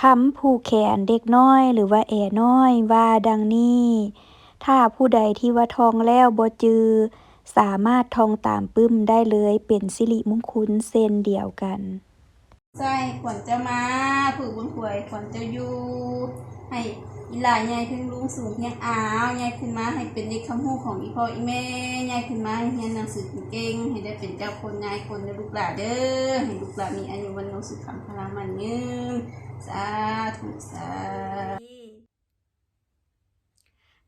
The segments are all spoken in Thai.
คำผู้แขนเด็กน้อยหรือว่าแอน้อยว่าดังนี้ ถ้าผู้ใดที่ว่าทองแล้วบ่จือ สามารถทองตามปึ้มได้เลยเป็นสิริมงคลเซนเดียวกันใช่ขวัญจะมาผือบุญขวยขวัญจะอยู่ให้ อีหลายใหญ่ขึ้นลุงสูงเฮียงอ้าวยายขึ้นมาให้เป็นเด็กคำพูของอีพ่ออีแม่ยายขึ้นมาให้เรียนหนังสือเก่งให้ได้เป็นเจ้าคนยายคนในลูกหลานเด้อให้ลูกหลานมีอายุวันโนสุขังพลังมันยืนสาธุสาธุ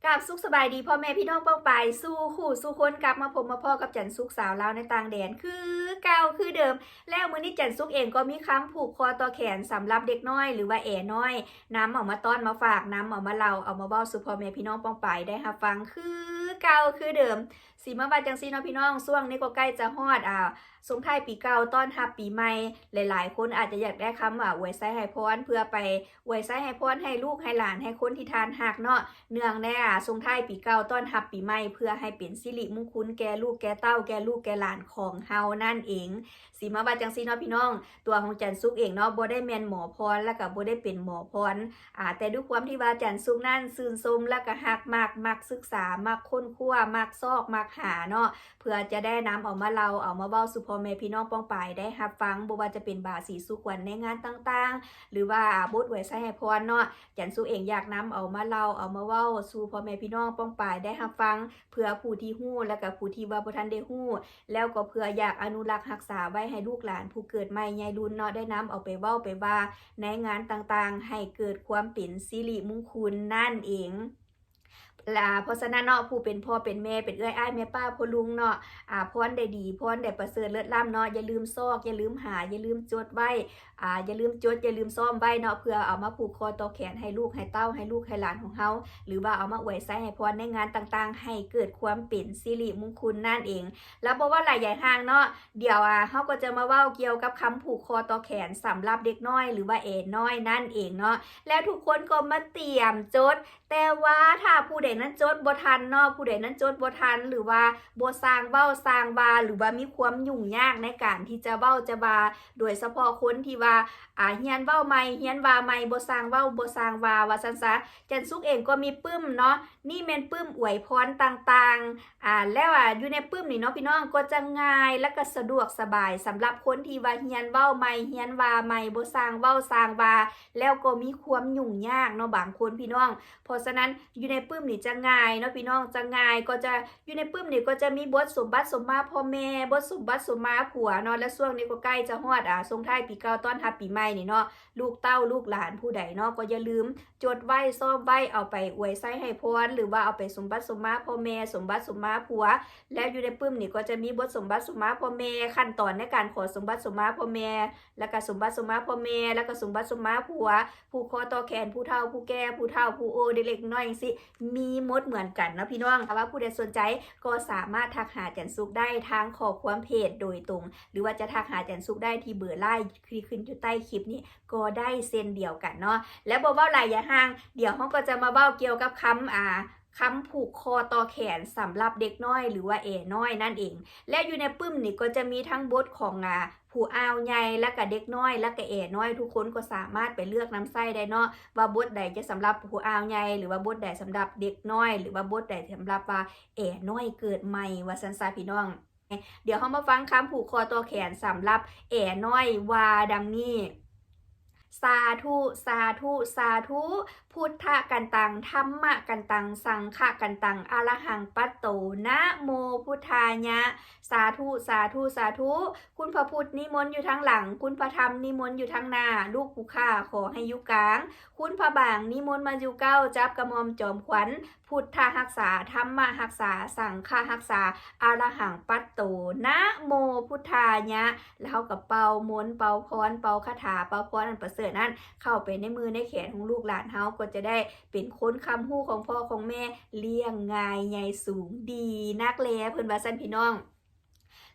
กับสุขสบายดีพ่อแม่พี่น้องเป้าไปายสู้คู่สู้คนกลับมาพมมาพ่อกับจันสุกสาวลาวในต่างแดนคือเก่าคือเดิม แล้วมือนี้จันสุกเองก็มีคำผูกคอต่อแขนสำหรับเด็กน้อย หรือว่าแอน้อย น้ำเออกมาต้อนมาฝากน้ำเออกมาเล่าเอามาเว้าสู่พ่อแม่พี่น้องเป้าไปายได้รับฟังคือเก่าคือเดิม สีมาว่าจังซี่เนาะพี่น้องช่วงนี้ก็ใกล้จะฮอดอ่าสงท้ายปีเก่าต้อนรับปีใหม่หลาย ๆ คนอาจจะอยากได้คำว่าอวยไส้ให้พรเพื่อไปอวยไส้ให้พรให้ลูกให้หลานให้คนที่ทานหักเนาะเนื่องในอะทรงท้ายปีเก่าต้อนรับปีใหม่เพื่อให้เป็นสิริมงคลแก่ลูกแก่เต้าแก่ลูกแก่หลานของเฮานั่นเองสีมาว่าจังซี่เนาะพี่น้อง ตัวของจันซุกเองเนาะบ่ได้แมนหมอพรแล้วก็บ่ได้เป็นหมอพรอ่าแต่ด้วยความที่ว่าจันซุกนั่นซื่นชมแล้วก็ฮักมากมักศึกษามักค้นคว้ามักซอกมักหาเนาะเพื่อจะได้นำเออกมาเล่าเอามาเว้าสู่พ่อแม่พี่น้องป้องปายได้รับฟังบ่ว่าจะเป็นบาสีสุขวัญในงานต่างๆ หรือว่าบทไว้ใช้ให้พรเนาะจันสู้เองอยากนำเอามาเล่าเอามาเว้าสู่พ่อแม่พี่น้องป้องปายได้รับฟัง เพื่อผู้ที่ฮู้และก็ผู้ที่ว่าบ่ทันได้ฮู้ แล้วก็เพื่ออยากอนุรักษ์รักษาไว้ให้ลูกหลาน ผู้เกิดใหม่ใหญ่รุ่นเนาะได้นำเอาไปเว้าไปว่าในงานต่างๆ ให้เกิดความเป็นสิริมงคลนั่นเอง แลาเพราะฉะนั้นเนาะผู้เป็นพ่อเป็นแม่เป็นเอื้อยอ้ายแม่ป้าพ่อลุงเนาะอ่าพรได้ดีพรได้ประเสริฐเลิศล้ำเนาะอย่าลืมซอกอย่าลืมหาอย่าลืมจดไว้อ่าอย่าลืมจดอย่าลืมซ่อมไว้เนาะเพื่อเอามาผูกคอต่อแขนให้ลูกให้เต้าให้ลูกให้หลานของเฮาหรือว่าเอามาอวยใส่ให้พรในงานต่างๆ ให้เกิดความเป็นสิริมงคลนั่นเอง แล้วบอกว่าหลายใหญ่ห้างเนาะเดี๋ยวอะเฮาก็จะมาเว้าเกี่ยวกับคำผูกคอต่อแขนสำหรับเด็กน้อย หรือว่าเอ๋น้อยนั่นเองเนาะแล้วทุกคนก็มาเตรียมจด แต่ว่าถ้าผู้ใดนั้นจดบ่ทันเนาะผู้ใดนั้นจดบ่ทันหรือว่าบ่สร้างเว้าสร้างวาหรือว่ามีความยุ่งยากในการที่จะเว้าจะบาโดยเฉพาะคนที่ว่าอ่าเฮียนเว้าใหม่เฮียนว่าใหม่บ่สร้างเว้าบ่สร้างวาว่าซั่นซะจันซุกเองก็มีปึ้มเนาะนี่แม่นปึ้มอวยพรต่างๆอ่าแล้วอะอยู่ในปึ้มนี่เนาะพี่น้องก็จะง่ายและก็สะดวกสบายสำหรับคนที่ว่าเฮียนเว้าใหม่เฮียนว่าใหม่บ่สร้างเว้าสร้างวาแล้วก็มีความยุ่งยากเนาะบางคนพี่น้อง เพราะฉะนั้นอยู่ในปึ้มนี่จะง่ายเนาะพี่น้องจะง่ายก็จะอยู่ในปึ้มนี่ก็จะมีบทสมบัติสมมาพ่อแม่บทสมบัติสมมาผัวเนาะและช่วงนี้ก็ใกล้จะฮอดอ่าส่งท้ายปีเก่าต้อนรับปีใหม่นี่เนาะลูกเต้าลูกหลานผู้ใดเนาะก็อย่าลืม จดไว้ซ่อมไว้เอาไปอวยไส้ให้พรหรือว่าเอาไปสมบัติสมมาพ่อแม่สมบัติสมมาผัว แล้วอยู่ในปึ้มนี่ก็จะมีบทสมบัติสมมาพ่อแม่ขั้นตอนในการขอสมบัติสมมาพ่อแม่แล้วก็สมบัติสมมาพ่อแม่แล้วก็สมบัติสมมาผัว ผู้คอต่อแขนผู้เฒ่าผู้แก่ผู้เฒ่าผู้โอเด็กน้อยสิมีีมดเหมือนกันนะพี่น้องถ้าว่าผู้ใดสนใจก็สามารถทักหาจันซุกได้ทางขอความเพจโดยตรง หรือว่าจะทักหาจันซุกได้ที่เบอร์ไลน์ที่ขึ้นอยู่ใต้คลิปนี้ก็ได้เซนเดียวกันเนาะและบอกว่าหลายอย่าห่าง เดี๋ยวเขาก็จะมาเบ้าเกี่ยวกับคำอ่า คำผูกคอต่อแขนสำหรับเด็กน้อยหรือว่าเอน้อยนั่นเอง และอยู่ในปึ้มนี่ก็จะมีทั้งบทของอ่าผู้อาวใหญ่และก็เด็กน้อย และก็เอน้อย ทุกคนก็สามารถไปเลือกน้ำไส้ได้เนาะว่าบทใดจะสำหรับผู้อาวใหญ่หรือว่าบทใดสำหรับเด็กน้อย หรือว่าบทใดสำหรับว่าเอน้อยเกิดใหม่ว่าสันซาพี่น้อง เดี๋ยวเขามาฟังคำผูกคอตัวแขนสำหรับเอ๋น้อยว่าดังนี้สาธุ สาธุ สาธุพุทธกันตังธรรมะกันตัง สังฆะกันตังอรหังปัตโตนะโมพุทธายะ สาธุสาธุสาธุ คุณพระพุทธนิมนต์อยู่ทางหลัง คุณพระธรรมนิมนต์อยู่ทางหน้า ลูกผู้ข้าขอให้ยุกลาง คุณพระบางนิมนต์มาอยู่เก้าจับกระมอมจอมขวัญ พุทธหักษาธรรมะหักษา สังฆะหักษาอรหังปัตโตนะโมพุทธายะ แล้วกับเป่ามนต์เป่าพรเป่าคาถาเป่าพรอันประเสริฐนั้น เข้าไปในมือในแขนของลูกหลานเฮาก็จะได้เป็นคนคำหู้ของพ่อของแม่เลี้ยงง่ายใหญ่สูงดีนักแลเพิ่นว่าสั้นพี่น้อง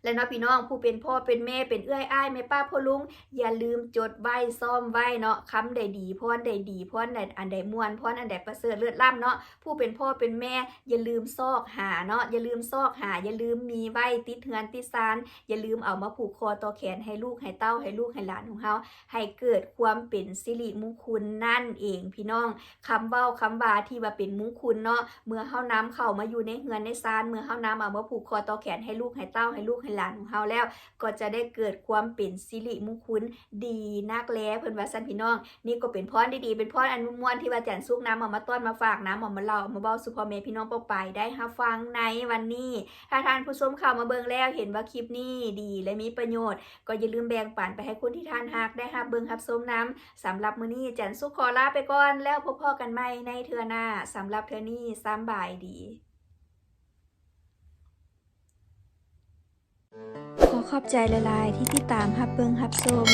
และเนาะพี่น้องผู้เป็นพ่อเป็นแม่เป็นเอื้อยอ้ายแม่ป้าพ่อลุง อย่าลืมจดไว้ซ่อมไว้เนาะคำใดดีพรใดดีพรใดอันใดม่วนพรอันใดประเสริฐเลือดล่ำเนาะผู้เป็นพ่อเป็นแม่ อย่าลืมซอกหาเนาะอย่าลืมซอกหา อย่าลืมมีไว้ติดเฮือนติดซาน อย่าลืมเอามาผูกคอต่อแขนให้ลูกให้เต้าให้ลูกให้หลานของเฮาให้เกิดความเป็นสิริมงคลนั่นเองพี่น้องคำเว้าคำวาที่ว่าเป็นมงคลเนาะเมื่อเฮาน้ำเข้ามาอยู่ในเฮือนในซานเมื่อเฮาน้ำเอามาผูกคอต่อแขนให้ลูกให้เต้าให้ลูกให้หลานของเฮาแล้ว ก็จะได้เกิดความเป็นสิริมงคลดีนักแลเพิ่นว่าซั่นพี่น้อง นี่ก็เป็นพรดีๆเป็นพรอันม่วนๆที่ว่าจันสุกน้ำเอามาต้อนมาฝากน้ำเอามาเล่ามาเว้าสู่พ่อแม่พี่น้องเป้าไปได้รับฟังในวันนี้ ถ้าท่านผู้ชมเข้ามาเบิ่งแล้วเห็นว่าคลิปนี้ดีและมีประโยชน์ ก็อย่าลืมแบ่งปันไปให้คนที่ท่านฮักได้รับเบิ่งรับชมน้ำสำหรับมื้อนี้จันสุขขอลาไปก่อนแล้วพบพ่อกันใหม่ในเทือหน้าสำหรับเทือนี้สำบายดี ขอขอบใจละลายที่ติดตามฮับเบิงฮับสม